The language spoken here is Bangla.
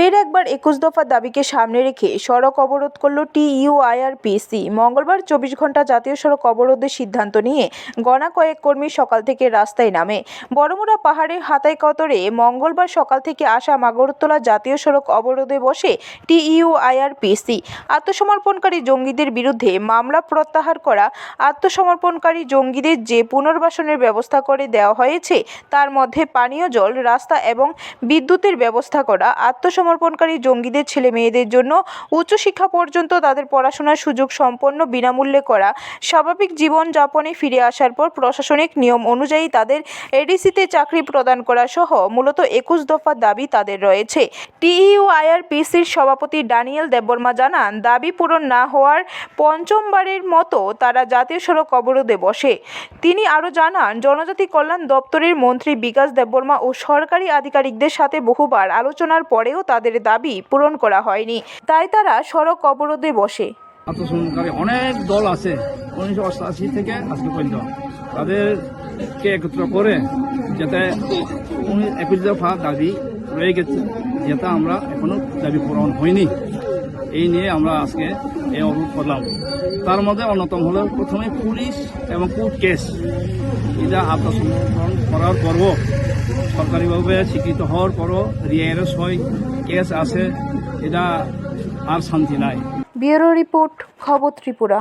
ফের একবার একুশ দফা দাবিকে সামনে রেখে সড়ক অবরোধ করল টিইউআইআরপিসি। মঙ্গলবার চব্বিশ ঘণ্টা জাতীয় সড়ক অবরোধের সিদ্ধান্ত নিয়ে গণা কয়েক কর্মী সকাল থেকে রাস্তায় নামে। বড়মুড়া পাহাড়ের হাতাই কতরে মঙ্গলবার সকাল থেকে আসাম আগরতলা জাতীয় সড়ক অবরোধে বসে টিইউআইআরপিসি। আত্মসমর্পণকারী জঙ্গিদের বিরুদ্ধে মামলা প্রত্যাহার করা, আত্মসমর্পণকারী জঙ্গিদের যে পুনর্বাসনের ব্যবস্থা করে দেওয়া হয়েছে, তার মধ্যে পানীয় জল, রাস্তা এবং বিদ্যুতের ব্যবস্থা করা আত্মসমর্পণকারী জঙ্গিদের, ছেলে মেয়েদের জন্য উচ্চশিক্ষা পর্যন্ত তাদের পড়াশোনার সুযোগ সম্পন্ন বিনামূল্যে করা। স্বাভাবিক জীবনযাপনে ফিরে আসার পর প্রশাসনিক নিয়ম অনুযায়ী তাদের এডিসিতে চাকরি প্রদান করা সহ মূলত একুশ দফা দাবি তাদের রয়েছে। টিইউআইআরপিসির সভাপতি ডানিয়েল দেববর্মা জানান, দাবি পূরণ না হওয়ার পঞ্চমবারের মতো তারা জাতীয় সড়ক অবরোধে বসে। তিনি আরও জানান, জনজাতি কল্যাণ দপ্তরের মন্ত্রী বিকাশ দেববর্মা ও সরকারি আধিকারিকদের সাথে বহুবার আলোচনার পরেও তাদের দাবি পূরণ করা হয়নি। তাই তারা সড়ক অবরোধে বসে। অনেক দল আছে, উনিশশো অষ্টাশি থেকে আজকে পর্যন্ত। তাদেরকে একত্র করে যাতে একুশ দফা দাবি রয়ে গেছে, যেটা আমরা এখনও দাবি পূরণ হয়নি। এই নিয়ে আমরা আজকে এই অবরোধ করলাম। তার মধ্যে অন্যতম হলো প্রথমে পুলিশ এবং কোর্ট কেস। এটা আত্মসমর্পণ করার পর্ব সরকারিভাবে স্বীকৃত হওয়ার পরও রিয়ারেস হয়, কেস আছে, এটা আর শান্তি নাই। ব্যুরো রিপোর্ট, খবর ত্রিপুরা।